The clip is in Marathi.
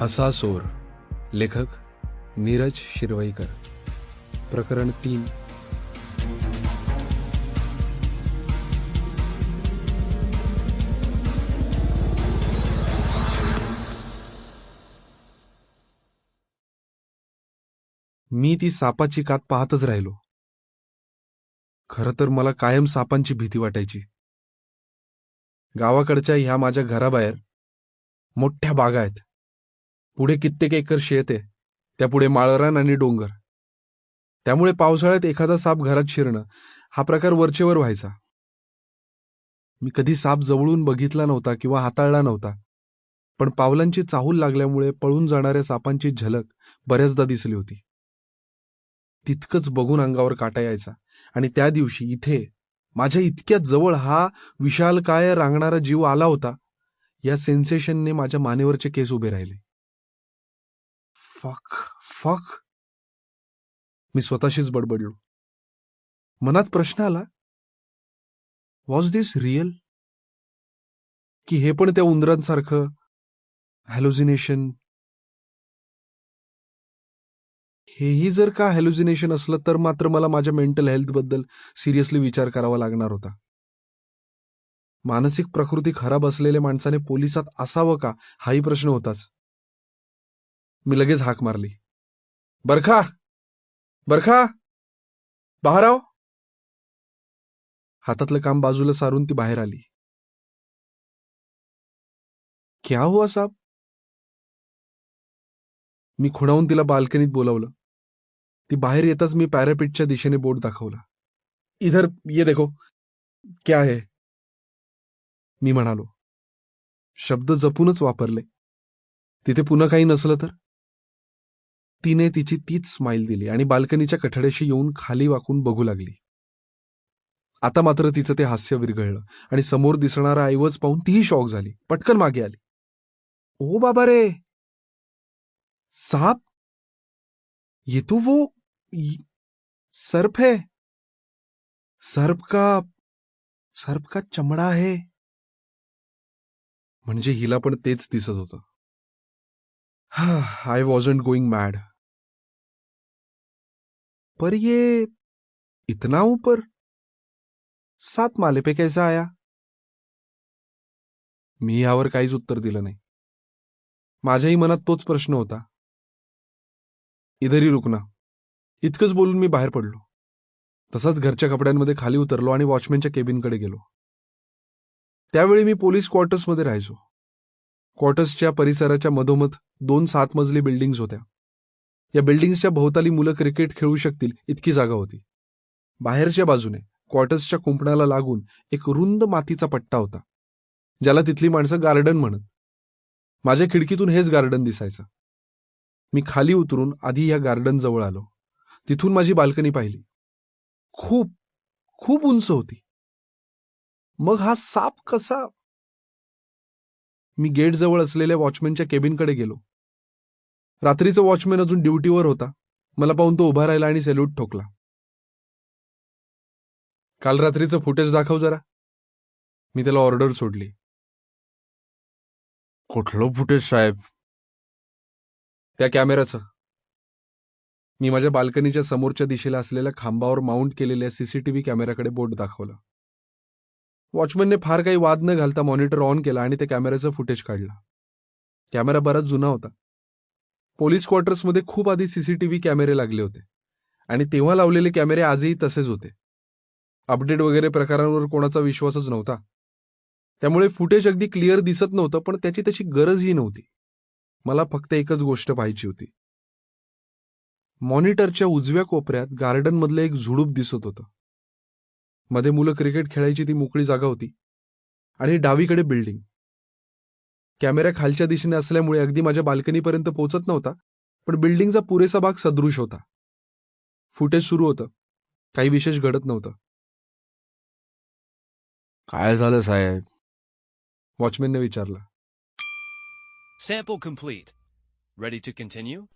हसा सोर लेखक नीरज शिरवईकर प्रकरण तीन. मी ती सापाची कात पाहतच राहिलो. खरं तर मला कायम सापांची भीती वाटायची. गावाकडच्या ह्या माझ्या घराबाहेर मोठ्या बागा आहेत. पुढे कित्येक एकर शेत आहे. त्यापुढे माळरान आणि डोंगर. त्यामुळे पावसाळ्यात एखादा साप घरात शिरणं हा प्रकार वरचेवर व्हायचा. मी कधी साप जवळून बघितला नव्हता किंवा हाताळला नव्हता. पण पावलांची चाहूल लागल्यामुळे पळून जाणाऱ्या सापांची झलक बऱ्याचदा दिसली होती. तितकंच बघून अंगावर काटा यायचा. आणि त्या दिवशी इथे माझ्या इतक्या जवळ हा विशालकाय रांगणारा जीव आला होता. या सेन्सेशनने माझ्या मानेवरचे केस उभे राहिले. फक फक मी स्वतःशीच बडबडलो. मनात प्रश्न आला वॉज दिस रिअल की हे पण त्या उंदरांसारखं हॅलोजिनेशन हेही जर का हॅल्युजिनेशन असलं तर मात्र मला माझ्या मेंटल हेल्थबद्दल सिरियसली विचार करावा लागणार होता. मानसिक प्रकृती खराब असलेल्या माणसाने पोलिसात असावं का? हाही प्रश्न होताच. मी लगेच हाक मारली. बरखा! बरखा! बाहेर हातातलं काम बाजूला सारून ती बाहेर आली. क्या हुआ साहब? मी खुणावून तिला बाल्कनीत बोलावलं. ती बाहेर येताच मी पॅरापिटच्या दिशेने बोट दाखवला. इधर ये देखो. क्या है? मी म्हणालो. शब्द जपूनच वापरले. तिथे पुन्हा काही नसलं तर? तिने तिची तीच स्माईल दिली आणि बाल्कनीच्या कठड्याशी येऊन खाली वाकून बघू लागली. आता मात्र तिचं ते हास्य विरघळलं आणि समोर दिसणारा ऐवज पाहून तीही शॉक झाली. पटकन मागे आली. ओ बाबा रे! साप? ये तो वो सर्प है? सर्प का सर्प का चमडा है? म्हणजे हिला पण तेच दिसत होतं. आय वॉजंट गोइंग मॅड पर ये इतना ऊपर? सात माले पे कैसा आया? मी यावर काहीच उत्तर दिलं नाही. माझ्याही मनात तोच प्रश्न होता. इधरही रुकना. इतकंच बोलून मी बाहेर पडलो. तसंच घरच्या कपड्यांमध्ये खाली उतरलो आणि वॉचमॅनच्या केबिनकडे गेलो. त्यावेळी मी पोलीस क्वार्टर्समध्ये राहायचो. क्वार्टर्सच्या परिसराच्या मधोमध दोन सात मजली बिल्डिंग्स होत्या. या बिल्डिंग्सच्या भोवताली मुलं क्रिकेट खेळू शकतील इतकी जागा होती. बाहेरच्या बाजूने क्वार्टर्सच्या कुंपणाला लागून एक रुंद मातीचा पट्टा होता ज्याला तिथली माणसं गार्डन म्हणत. माझ्या खिडकीतून हेच गार्डन दिसायचं. मी खाली उतरून आधी या गार्डन जवळ आलो. तिथून माझी बाल्कनी पाहिली. खूप खूप उंच होती. मग हा साप कसा? मी गेट जवळ असलेल्या वॉचमॅनच्या केबिनकडे गेलो. रात्रीचा वॉचमॅन अजून ड्युटीवर होता. मला पाहून तो उभा राहिला आणि सॅल्यूट ठोकला. काल रात्रीचं फुटेज दाखव जरा. मी त्याला ऑर्डर सोडली. कुठलं फुटेज साहेब? त्या कॅमेऱ्याचं. मी माझ्या बाल्कनीच्या समोरच्या दिशेला असलेल्या खांबावर माउंट केलेल्या सीसीटीव्ही कॅमेऱ्याकडे बोट दाखवलं. वॉचमनने फार काही वाद न घालता मॉनिटर ऑन केला आणि त्या कॅमेऱ्याचं फुटेज काढलं. कॅमेरा बराच जुना होता. पोलीस क्वार्टर्समध्ये खूप आधी सीसीटीव्ही कॅमेरे लागले होते. आणि तेव्हा लावलेले कॅमेरे आजही तसेच होते. अपडेट वगैरे प्रकारांवर कोणाचा विश्वासच नव्हता. त्यामुळे फुटेज अगदी क्लिअर दिसत नव्हतं पण त्याची तशी गरजही नव्हती. मला फक्त एकच गोष्ट पाहायची होती. मॉनिटरच्या उजव्या कोपऱ्यात गार्डनमधलं एक झुडूप दिसत होतं. मध्ये मुलं क्रिकेट खेळायची ती मोकळी जागा होती. आणि डावीकडे बिल्डिंग. कॅमेरा खालच्या दिशेने असल्यामुळे अगदी माझ्या बाल्कनीपर्यंत पोहोचत नव्हता पण बिल्डिंगचा पुरेसा भाग सदृश होता. फुटेज सुरू होतं. काही विशेष घडत नव्हतं. काय झालं साहेब? वॉचमॅनने विचारलं. Sample complete. Ready to continue?